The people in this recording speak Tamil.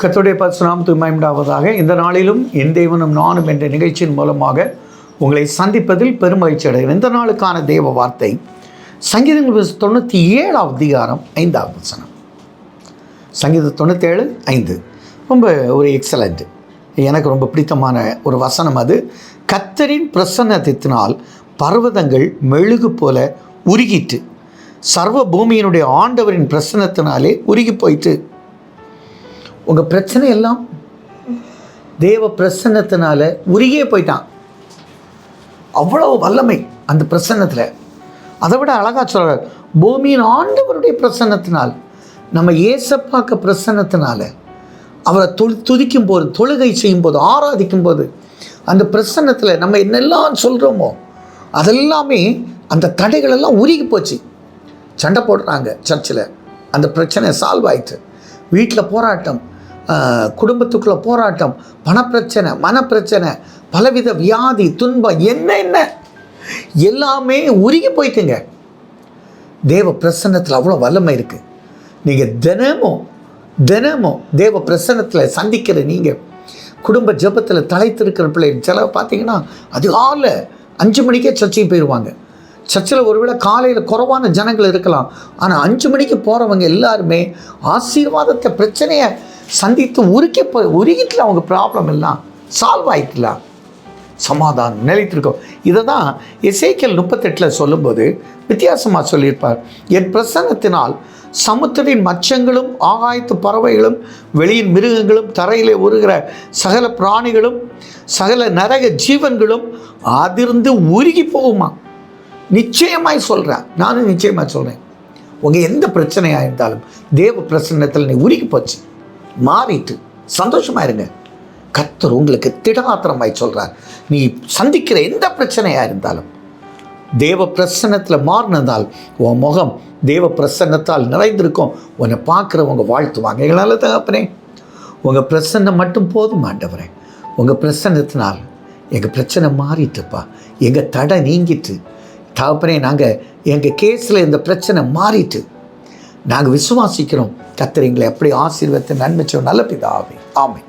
கத்துடைய பரிசுநாமத்து மயம்டாவதாக இந்த நாளிலும் என் தேவனும் நானும் என்ற நிகழ்ச்சியின் மூலமாக உங்களை சந்திப்பதில் பெருமகிழ்ச்சி அடைகிறேன். இந்த நாளுக்கான தேவ வார்த்தை சங்கீதங்கள் தொண்ணூற்றி ஏழாவது அதிகாரம் ஐந்தாவது வசனம். சங்கீதம் தொண்ணூற்றேழு ஐந்து. ரொம்ப ஒரு எக்ஸலண்ட் எனக்கு ரொம்ப பிடித்தமான ஒரு வசனம் அது. கத்தரின் பிரசன்னத்தினால் பர்வதங்கள் மெழுகு போல உருகிட்டு சர்வ பூமியினுடைய ஆண்டவரின் பிரசன்னத்தினாலே உருகி போயிட்டு உங்கள் பிரச்சனை எல்லாம் தேவ பிரசன்னத்தினால உருகியே போயிட்டான். அவ்வளவு வல்லமை அந்த பிரசன்னத்தில். அதை விட அழகாக சொல்கிறார் பூமியின் ஆண்டவருடைய பிரசன்னத்தினால் நம்ம ஏசப்பாக்க பிரசன்னத்தினால அவரை தொழு துதிக்கும் போது தொழுகை செய்யும் போது ஆராதிக்கும் போது அந்த பிரசன்னத்தில் நம்ம என்னெல்லாம் சொல்கிறோமோ அதெல்லாமே அந்த தடைகளெல்லாம் உருகி போச்சு. சண்டை போடுறாங்க சர்ச்சில் அந்த பிரச்சனை சால்வ் ஆயிட்டு. வீட்டில் போராட்டம் குடும்பத்துக்குள்ள போராட்டம் பணப்பிரச்சனை மனப்பிரச்சனை பலவித வியாதி துன்பம் என்ன என்ன? எல்லாமே உருகி போய்க்குங்க தேவ பிரசன்னத்தில் அவ்வளோ வல்லமை இருக்குது நீங்கள் தினமும் தினமும் தேவ பிரசன்னத்தில் சந்திக்கிற நீங்கள் குடும்ப ஜெபத்தில் தலைத்திருக்கிற பிள்ளை சில பார்த்தீங்கன்னா அதிகாலை அஞ்சு மணிக்கே சர்ச்சைக்கு போயிடுவாங்க சர்ச்சில் ஒருவேளை காலையில் குறைவான ஜனங்கள் இருக்கலாம். ஆனால் அஞ்சு மணிக்கு போகிறவங்க எல்லாருமே ஆசீர்வாதத்தை பிரச்சனையை சந்தித்து உருக்கி போய் உருகிட்டுல அவங்க ப்ராப்ளம் எல்லாம் சால்வ் ஆயிட்டுலாம் சமாதானம் நிலைத்திருக்கும். இதை தான் இசைக்கல் முப்பத்தெட்டில் சொல்லும்போது வித்தியாசமாக சொல்லியிருப்பார். என் பிரசன்னத்தினால் சமுத்திரின் மச்சங்களும் ஆகாயத்து பறவைகளும் வெளியின் மிருகங்களும் தரையிலே உருகிற சகல பிராணிகளும் சகல நரக ஜீவன்களும் அதிர்ந்து உருகி போகுமா? நிச்சயமாய் சொல்கிறேன் நானும் நிச்சயமாக சொல்கிறேன் உங்கள் எந்த பிரச்சனையாக இருந்தாலும் தேவ பிரசன்னத்தில் நீ உருகி போச்சு. மாறிட்டு சந்தோஷமாக இருங்க. கத்தர் உங்களுக்கு திடமாத்திரமாய் சொல்கிறார் நீ சந்திக்கிற எந்த பிரச்சனையாக இருந்தாலும் தேவ பிரசன்னத்தில் மாறினதால் உன் முகம் தேவ பிரசன்னத்தால் நிறைந்திருக்கும். உன்னை பார்க்குறவங்க வாழ்த்துவாங்க. எங்களால் தகப்பனே உங்கள் பிரசன்னம் மட்டும் போதும் ஆண்டவரே. உங்கள் பிரசன்னத்தினால் எங்கள் பிரச்சனை மாறிட்டுப்பா. எங்கள் தடை நீங்கிட்டு தகப்பனே நாங்கள் எங்கள் கேஸில் இந்த பிரச்சனை மாறிட்டு நாங்கள் விசுவாசிக்கிறோம். கத்திரிங்களை எப்படி ஆசீர்வத்தை நன்மைச்சோம் நல்ல பிதாவே. ஆமை